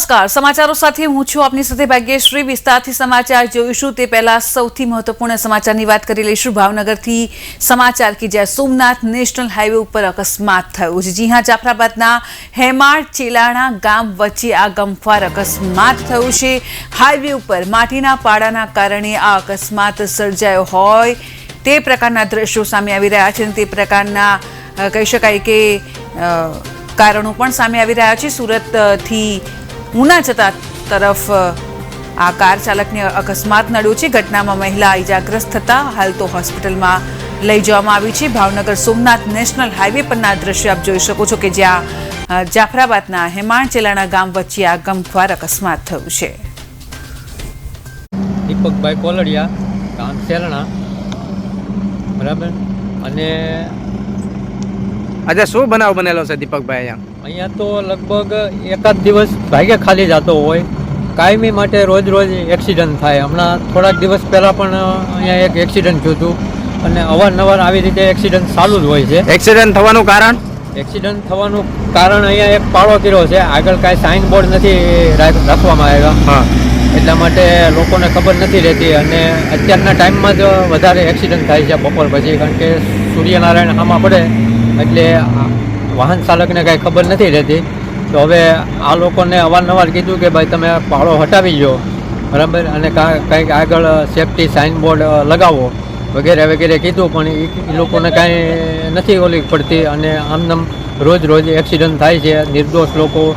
નમસ્કાર. સમાચારો સાથે હું છું આપની સાથે ભાગ્યશ્રી. વિસ્તારથી સમાચાર જોઈશું. તે પહેલાં સૌથી મહત્વપૂર્ણ સમાચારની વાત કરી લઈશું. ભાવનગરથી સમાચાર કે જ્યાં સોમનાથ નેશનલ હાઈવે ઉપર અકસ્માત થયો છે. જી હા, જાફરાબાદના હેમાળ ચેલાણા ગામ વચ્ચે આ ગમફાર અકસ્માત થયો છે. હાઈવે ઉપર માટીના પાડાના કારણે આ અકસ્માત સર્જાયો હોય તે પ્રકારના દ્રશ્યો સામે આવી રહ્યા છે અને તે પ્રકારના કહી શકાય કે કારણો પણ સામે આવી રહ્યા છે. સુરતથી ઉના જતા તરફ આ કાર ચાલકને અકસ્માત નડ્યો છે. ઘટનામાં મહિલા ઇજાગ્રસ્ત થતા હાલ તો હોસ્પિટલમાં લઈ જવામાં આવી છે. ભાવનગર સોમનાથ નેશનલ હાઈવે પરના દ્રશ્ય આપ જોઈ શકો છો કે જ્યાં જાફરાબાદના હેમાણ ચેલાણા ગામ વચ્ચે આ ગમખ્વાર અકસ્માત થયું છે. દીપકભાઈ કોલડિયા, ગામ ચેલણા. બરાબર? અને આજે શું બનાવ બનેલો છે દીપકભાઈ અહીંયા? અહીંયા તો લગભગ એકાદ દિવસ ભાગે ખાલી જતો હોય. કાયમી માટે રોજ રોજ એક્સિડન્ટ થાય. હમણાં થોડાક દિવસ પહેલાં પણ અહીંયા એક એક્સિડન્ટ થયું હતું. અને અવારનવાર આવી રીતે એક્સિડન્ટ ચાલુ જ હોય છે. એક્સિડન્ટ થવાનું કારણ? એક્સિડન્ટ થવાનું કારણ અહીંયા એક પાળો કર્યો છે. આગળ કાંઈ સાઇન બોર્ડ નથી રાખ- રાખવામાં આવ્યા. હા. એટલા માટે લોકોને ખબર નથી રહેતી. અને અત્યારના ટાઈમમાં જ વધારે એક્સિડન્ટ થાય છે બપોર પછી. કારણ કે સૂર્યનારાયણ આમાં પડે. એટલે વાહન ચાલકને કાંઈ ખબર નથી રહેતી. તો હવે આ લોકોને અવારનવાર કીધું કે ભાઈ તમે પાળો હટાવી જો બરાબર? અને કંઈક આગળ સેફટી સાઇન બોર્ડ લગાવો, વગેરે વગેરે કીધું, પણ એ- લોકોને કાંઈ નથી ઓલી પડતી અને આમનામ રોજ રોજ એક્સિડન્ટ થાય છે, નિર્દોષ લોકો.